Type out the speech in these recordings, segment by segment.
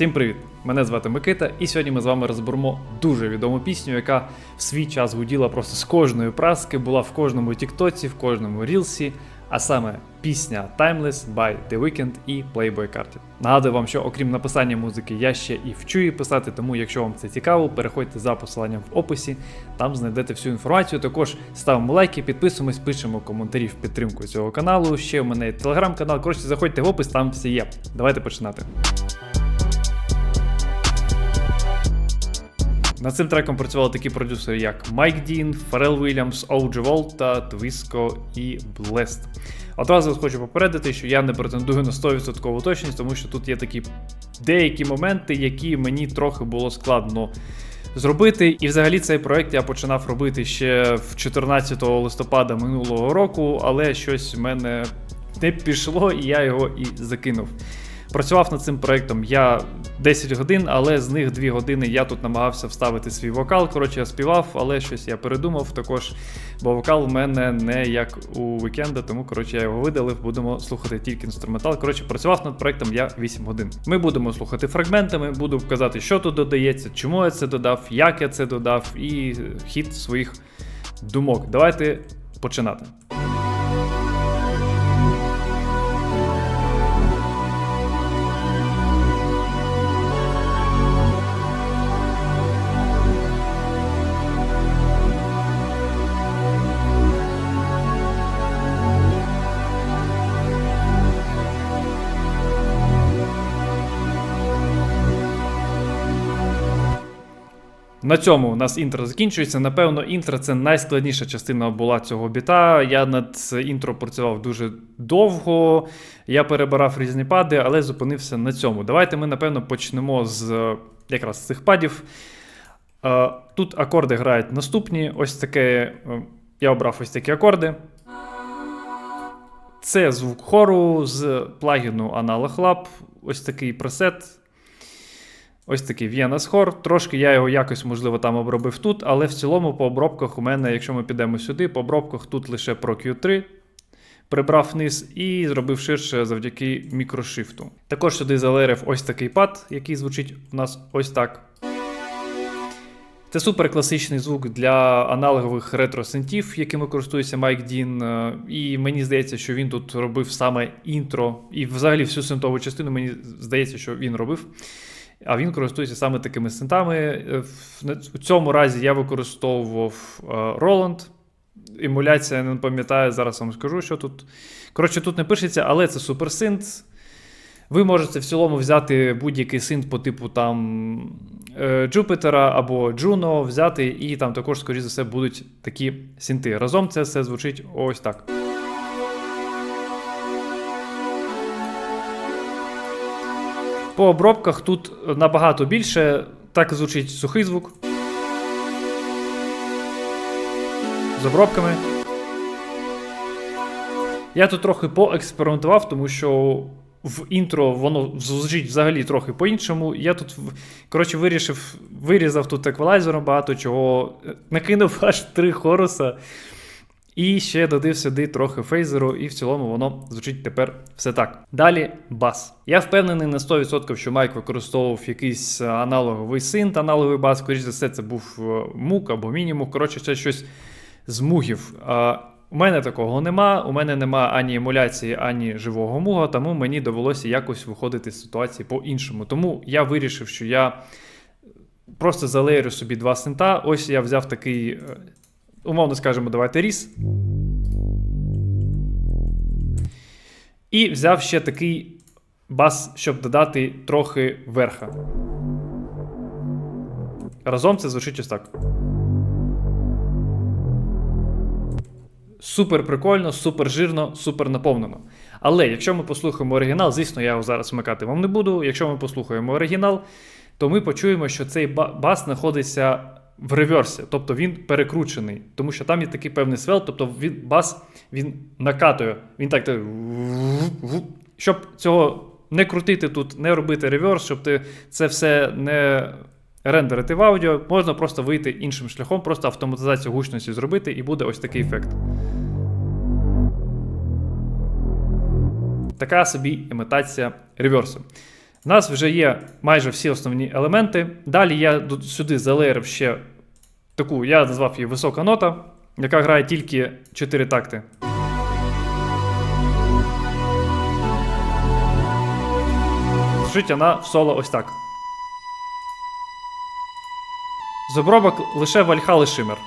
Всім привіт! Мене звати Микита, і сьогодні ми з вами розберемо дуже відому пісню, яка в свій час гуділа просто з кожної праски, була в кожному тіктоці, в кожному рілсі, а саме пісня Timeless by The Weeknd і Playboy Carti. Нагадую вам, що окрім написання музики, я ще і вчу її писати, тому якщо вам це цікаво, переходьте за посиланням в описі, там знайдете всю інформацію. Також ставимо лайки, підписуємось, пишемо коментарі в підтримку цього каналу. Ще у мене телеграм-канал. Коротше, заходьте в опис, там все є. Давайте починати. Над цим треком працювали такі продюсери, як Майк Дін, Фарел Вільямс, Оуджі Волта, Твіско і Блест. Одразу хочу попередити, що я не претендую на 100% точність, тому що тут є такі деякі моменти, які мені трохи було складно зробити. І взагалі цей проект я починав робити ще в 14 листопада минулого року, але щось в мене не пішло, і я його і закинув. Працював над цим проектом я 10 годин, але з них 2 години я тут намагався вставити свій вокал. Коротше, я співав, але щось я передумав також, бо вокал в мене не як у вікенда, тому коротше я його видалив, будемо слухати тільки інструментал. Коротше, працював над проектом я 8 годин. Ми будемо слухати фрагментами, буду вказати, що тут додається, чому я це додав, як я це додав, і хід своїх думок. Давайте починати. На цьому у нас інтро закінчується. Напевно, інтро це найскладніша частина була цього біта. Я над інтро працював дуже довго. Я перебирав різні пади, але зупинився на цьому. Давайте ми, напевно, почнемо з якраз з цих падів. Е, Тут акорди грають наступні. Ось таке. е, Я обрав ось такі акорди. Це звук хору з плагіну Analog Lab. Ось такий пресет. Ось такий Vienna's Хор. Трошки я його якось, можливо, там обробив тут, але в цілому по обробках у мене, якщо ми підемо сюди, по обробках тут лише Pro Q3. Прибрав вниз і зробив ширше завдяки мікрошифту. Також сюди залерив ось такий пад, який звучить у нас ось так. Це супер класичний звук для аналогових ретро-синтів, якими користується Майк Дін. Е, І мені здається, що він тут робив саме інтро. І взагалі всю синтову частину мені здається, що він робив. А він користується саме такими синтами. Е, У цьому разі я використовував е, Roland. Емуляція, не пам'ятаю, зараз вам скажу, що тут. Коротше, тут не пишеться, але це суперсинт. Ви можете в цілому взяти будь-який синт по типу там Джупитера або Juno, взяти, і там також, скоріш за все, будуть такі синти. Разом це все звучить ось так. По обробках тут набагато більше. Так звучить сухий звук. З обробками. Я тут трохи поекспериментував, тому що в інтро воно звучить взагалі трохи по-іншому. Я тут, коротше, вирішив, вирізав тут еквалайзером багато чого, накинув аж три хоруса. І ще додив сюди трохи фейзеру, і в цілому воно звучить тепер все так. Далі бас. Я впевнений на 100%, що Майк використовував якийсь е, аналоговий синт, аналоговий бас. Скоріше за все, це був е, мук або мінімук. Коротше, це щось з мугів. А, у мене такого нема. У мене нема ані емуляції, ані живого муга, тому мені довелося якось виходити з ситуації по-іншому. Тому я вирішив, що я просто залеєрю собі два синта. Ось я взяв такий, е, умовно скажемо, давайте ріс. І взяв ще такий бас, щоб додати трохи верха. Разом це звучить ось так. Супер прикольно, супер жирно, супер наповнено. Але якщо ми послухаємо оригінал, звісно, я його зараз вмикати вам не буду. Якщо ми послухаємо оригінал, то ми почуємо, що цей бас знаходиться в реверсі, тобто він перекручений, тому що там є такий певний свел, тобто він бас він накатує. Він так. щоб цього не крутити тут, не робити реверс, щоб ти це все не рендерити в аудіо, можна просто вийти іншим шляхом, просто автоматизацію гучності зробити, і буде ось такий ефект. Така собі імітація реверсу. У нас вже є майже всі основні елементи. Далі я сюди залеєрив ще таку, я назвав її висока нота, яка грає тільки 4 такти. Звучить вона в соло ось так. З обробок лише Вальхали Шимер.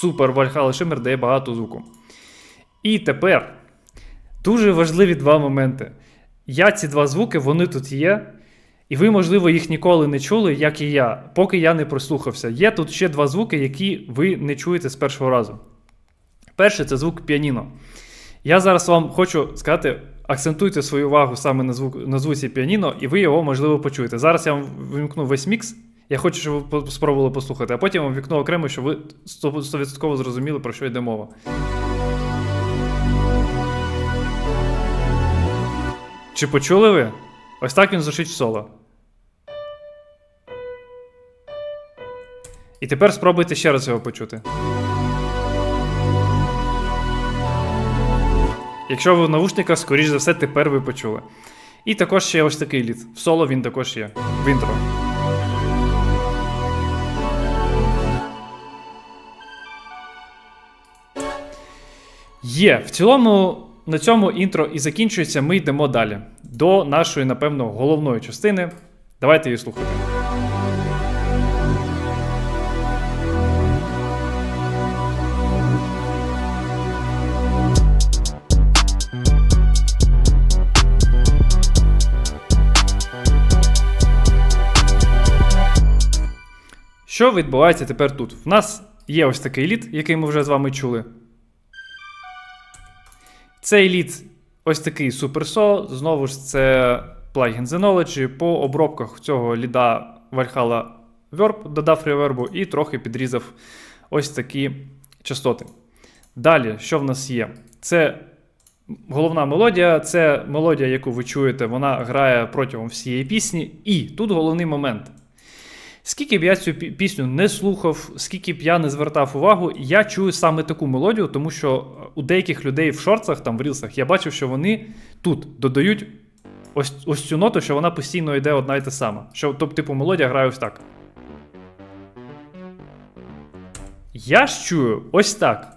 Супер Вальхали Шимер дає багато звуку. І тепер дуже важливі два моменти. Я ці два звуки, вони тут є. І ви, можливо, їх ніколи не чули, як і я, поки я не прислухався. Є тут ще два звуки, які ви не чуєте з першого разу. Перший це звук піаніно. Я зараз вам хочу сказати, акцентуйте свою увагу саме на, звук, на звуці піаніно, і ви його, можливо, почуєте. Зараз я вам вимкну весь мікс. Я хочу, щоб ви спробували послухати, а потім вам вікно окремо, щоб ви 100% зрозуміли, про що йде мова. Чи почули ви? Ось так він звучить соло. І тепер спробуйте ще раз його почути. Якщо ви в навушниках, скоріш за все, тепер ви почули. І також ще ось такий лід. В соло він також є. В інтро. Є. В цілому на цьому інтро і закінчується. Ми йдемо далі. До нашої, напевно, головної частини. Давайте її слухати. Що відбувається тепер тут? В нас є ось такий лід, який ми вже з вами чули. Цей лід ось такий SuperSo. Знову ж, це плагін Zenology. По обробках цього ліда Valhalla Verb додав ревербу і трохи підрізав ось такі частоти. Далі, що в нас є? Це головна мелодія, це мелодія, яку ви чуєте, вона грає протягом всієї пісні. І тут головний момент. Скільки б я цю пісню не слухав, скільки б я не звертав увагу, я чую саме таку мелодію, тому що у деяких людей в шорцах, там в рілсах, я бачив, що вони тут додають ось, ось цю ноту, що вона постійно йде одна й та сама. Що, тобто, типу, мелодія грає ось так. Я ж чую ось так.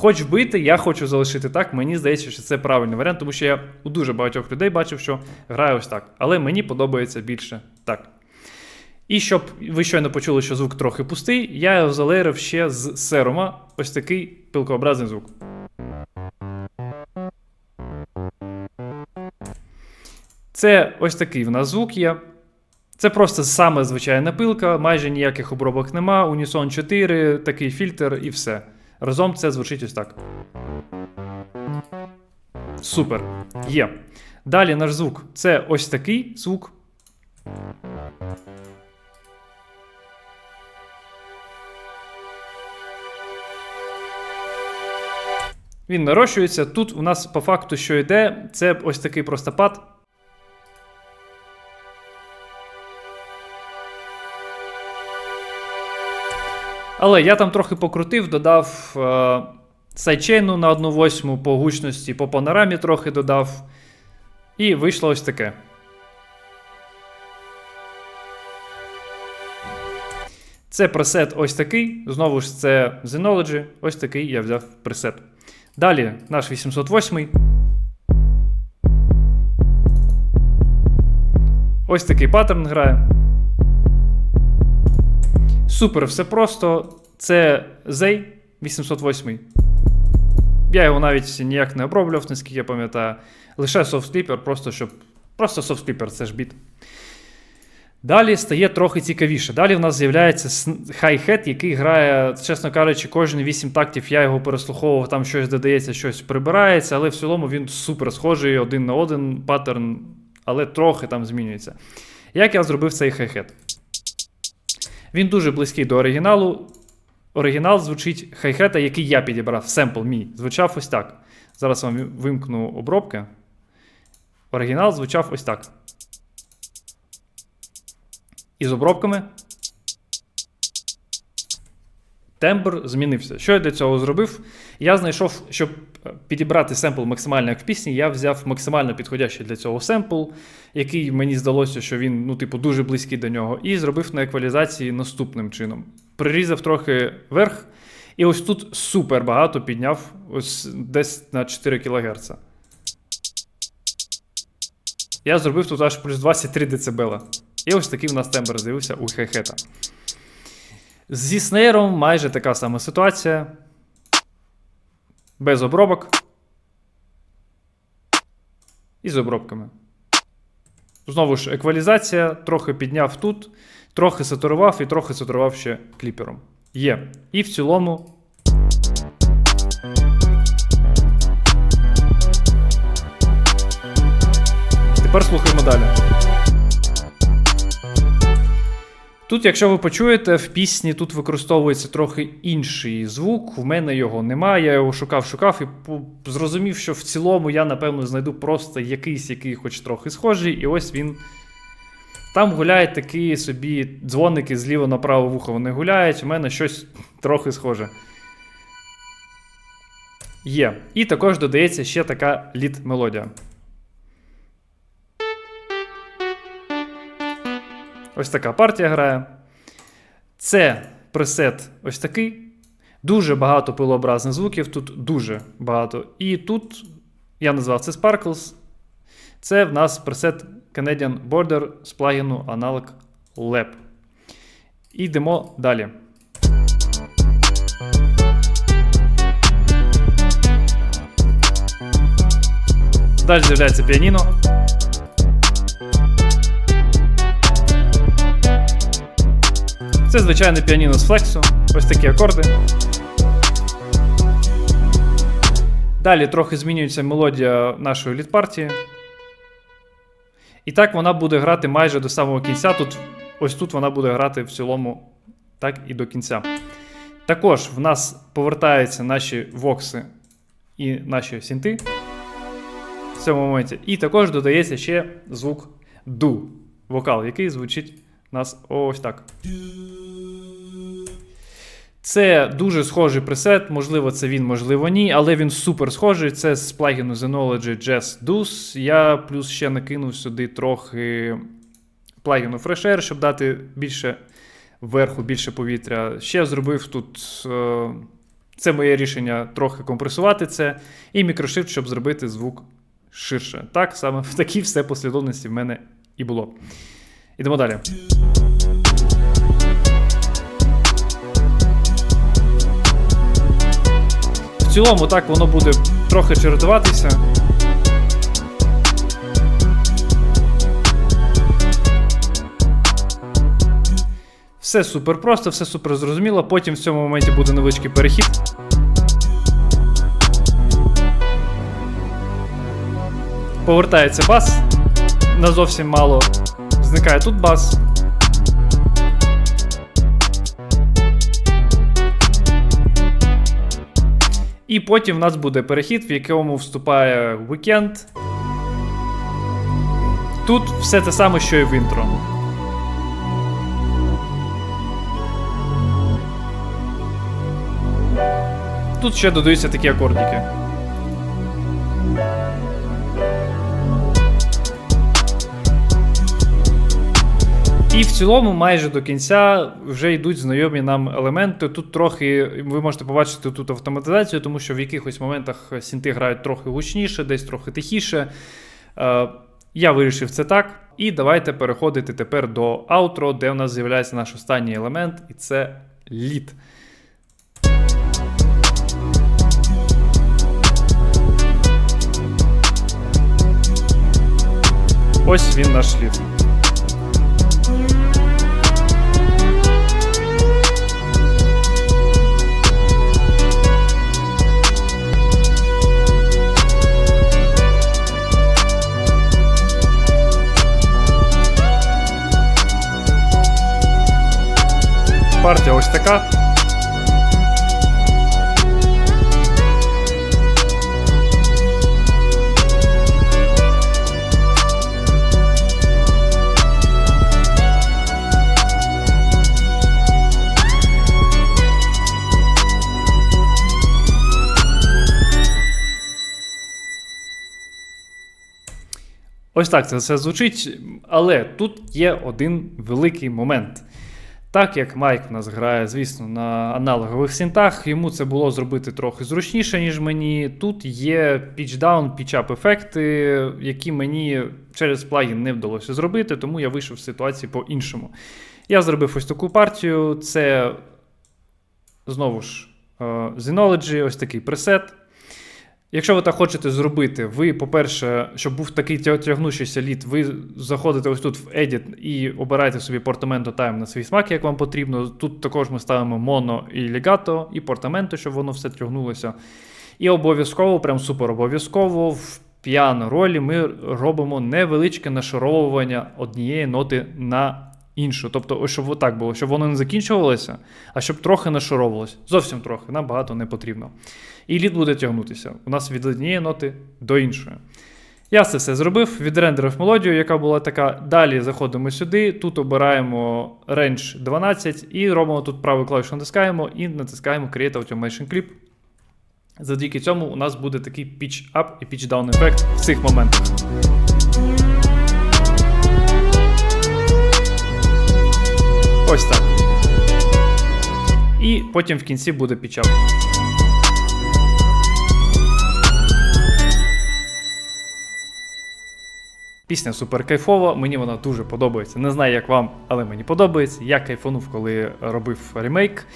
Хоч бити, я хочу залишити так. Мені здається, що це правильний варіант, тому що я у дуже багатьох людей бачив, що грає ось так. Але мені подобається більше так. І щоб ви щойно почули, що звук трохи пустий, я його залерив ще з серума. Ось такий пилкообразний звук. Це ось такий в нас звук є. Це просто саме звичайна пилка, майже ніяких обробок нема. Унісон 4, такий фільтр і все. Разом це звучить ось так. Супер. Є. Далі наш звук. Це ось такий звук. Він нарощується. Тут у нас по факту, що йде, це ось такий просто пад. Але я там трохи покрутив, додав е, сайдчейну на 1.8 по гучності, по панорамі трохи додав. І вийшло ось таке. Це пресет ось такий. Знову ж це Zenology. Ось такий я взяв пресет. Далі наш 808. Ось такий паттерн грає. Супер, все просто. Це Zay 808. Я його навіть ніяк не оброблював, наскільки я пам'ятаю. Лише софткліпер, просто щоб. Просто софткліпер, це ж біт. Далі стає трохи цікавіше. Далі в нас з'являється хай-хет, який грає, чесно кажучи, кожні 8 тактів я його переслуховував, там щось додається, щось прибирається, але в цілому він супер схожий один на один паттерн, але трохи там змінюється. Як я зробив цей хай-хет? Він дуже близький до оригіналу. Оригінал звучить хай-хета, який я підібрав, семпл мій. Звучав ось так. Зараз вам вимкну обробки. Оригінал звучав ось так. І з обробками. тембр змінився. Що я для цього зробив? Я знайшов, щоб підібрати семпл максимально як в пісні, я взяв максимально підходящий для цього семпл, який мені здалося, що він ну, типу, дуже близький до нього, і зробив на еквалізації наступним чином. Прирізав трохи вверх, і ось тут супер багато підняв ось десь на 4 кГц. Я зробив тут аж плюс 23 дБ. І ось такий в нас тембр з'явився у хай-хета. Зі снейром майже така сама ситуація. Без обробок. І з обробками. Знову ж, еквалізація, трохи підняв тут, трохи сатурував і трохи сатурував ще кліпером. Є. І в цілому. Тепер слухаємо далі. Тут, якщо ви почуєте, в пісні тут використовується трохи інший звук. В мене його немає. Я його шукав, шукав і зрозумів, що в цілому я, напевно, знайду просто якийсь, який хоч трохи схожий, і ось він. Там гуляють такі собі дзвоники зліво на право вухо вони гуляють. У мене щось трохи схоже. Є. І також додається ще така лід-мелодія. Ось така партія грає. Це пресет ось такий. Дуже багато пилообразних звуків, тут дуже багато. І тут я назвав це Sparkles. Це в нас пресет Canadian Border з плагіну Analog Lab. І йдемо далі. Далі з'являється піаніно. Це звичайне піаніно з флексу. Ось такі акорди. Далі трохи змінюється мелодія нашої лід-партії. І так вона буде грати майже до самого кінця. Тут, Ось тут вона буде грати в цілому так і до кінця. Також в нас повертаються наші вокси і наші синти в цьому моменті. І також додається ще звук ду, вокал, який звучить нас ось так. Це дуже схожий пресет, можливо, це він, можливо, ні, але він супер схожий. Це з плагіну Zenology Jazz DUS. Я плюс ще накинув сюди трохи плагіну Fresh щоб дати більше верху, більше повітря. Ще зробив тут. Е, це моє рішення трохи компресувати це. І мікрошифт, щоб зробити звук ширше. Так, саме в такій все послідовності в мене і було. Ідемо далі. В цілому так воно буде трохи чередуватися. Все супер просто, все супер зрозуміло. Потім в цьому моменті буде невеличкий перехід. Повертається бас. На зовсім мало. Зникає тут бас. І потім в нас буде перехід, в якому вступає вікенд. Тут все те саме, що і в інтро. Тут ще додаються такі акордики. І в цілому, майже до кінця вже йдуть знайомі нам елементи. Тут трохи ви можете побачити тут автоматизацію, тому що в якихось моментах сінти грають трохи гучніше, десь трохи тихіше. Е, я вирішив це так. І давайте переходити тепер до аутро, де у нас з'являється наш останній елемент, і це лід. Ось він наш лід. ось така. Ось так це все звучить, але тут є один великий момент. Так як Майк в нас грає, звісно, на аналогових синтах, йому це було зробити трохи зручніше, ніж мені. Тут є pitch-down, pitch-up ефекти, які мені через плагін не вдалося зробити, тому я вийшов з ситуації по-іншому. Я зробив ось таку партію. Це знову ж е, Synology, ось такий пресет. Якщо ви так хочете зробити, ви, по-перше, щоб був такий тя- тягнущийся лід, ви заходите ось тут в Edit і обираєте собі портаменто Time на свій смак, як вам потрібно. Тут також ми ставимо моно і легато, і портаменто, щоб воно все тягнулося. І обов'язково, прям супер обов'язково, в піано ролі ми робимо невеличке нашаровування однієї ноти на іншу. Тобто, ось щоб отак було, щоб воно не закінчувалося, а щоб трохи нашаровувалося. Зовсім трохи, нам багато не потрібно. І лід буде тягнутися. У нас від однієї ноти до іншої. Я це все зробив, відрендерив мелодію, яка була така. Далі заходимо сюди, тут обираємо Range 12 і робимо тут праву клавішу натискаємо і натискаємо Create Automation Clip. Завдяки цьому у нас буде такий pitch up і pitch down ефект в цих моментах. Ось так. І потім в кінці буде pitch. Пісня супер кайфова, мені вона дуже подобається. Не знаю, як вам, але мені подобається. Я кайфанув, коли робив ремейк.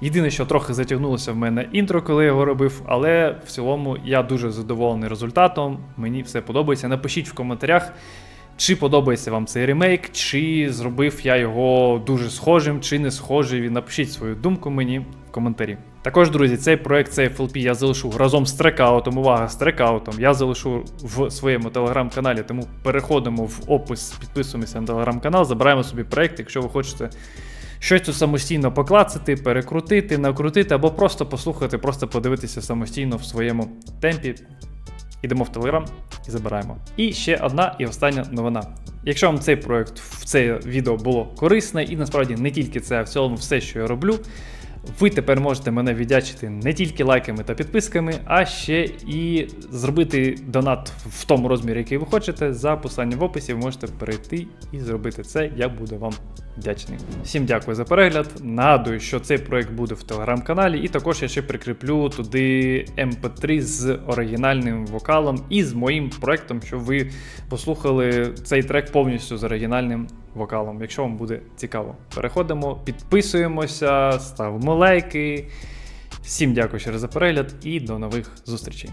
Єдине, що трохи затягнулося в мене інтро, коли я його робив, але в цілому я дуже задоволений результатом. Мені все подобається. Напишіть в коментарях, чи подобається вам цей ремейк, чи зробив я його дуже схожим, чи не схожий. Напишіть свою думку мені в коментарі. Також, друзі, цей проект, цей FLP я залишу разом з трекаутом. Увага, з трекаутом. Я залишу в своєму телеграм-каналі, тому переходимо в опис, підписуємося на телеграм-канал, забираємо собі проект, якщо ви хочете щось тут самостійно поклацати, перекрутити, накрутити, або просто послухати, просто подивитися самостійно в своєму темпі. Йдемо в Телеграм і забираємо. І ще одна і остання новина. Якщо вам цей проект в це відео було корисне, і насправді не тільки це, а в цілому все, що я роблю. Ви тепер можете мене віддячити не тільки лайками та підписками, а ще і зробити донат в тому розмірі, який ви хочете. За посиланням в описі ви можете перейти і зробити це. Я буду вам вдячний. Всім дякую за перегляд. Нагадую, що цей проект буде в телеграм-каналі, і також я ще прикріплю туди MP3 з оригінальним вокалом і з моїм проектом, щоб ви послухали цей трек повністю з оригінальним вокалом, якщо вам буде цікаво. Переходимо, підписуємося, ставимо лайки. Всім дякую ще раз за перегляд і до нових зустрічей.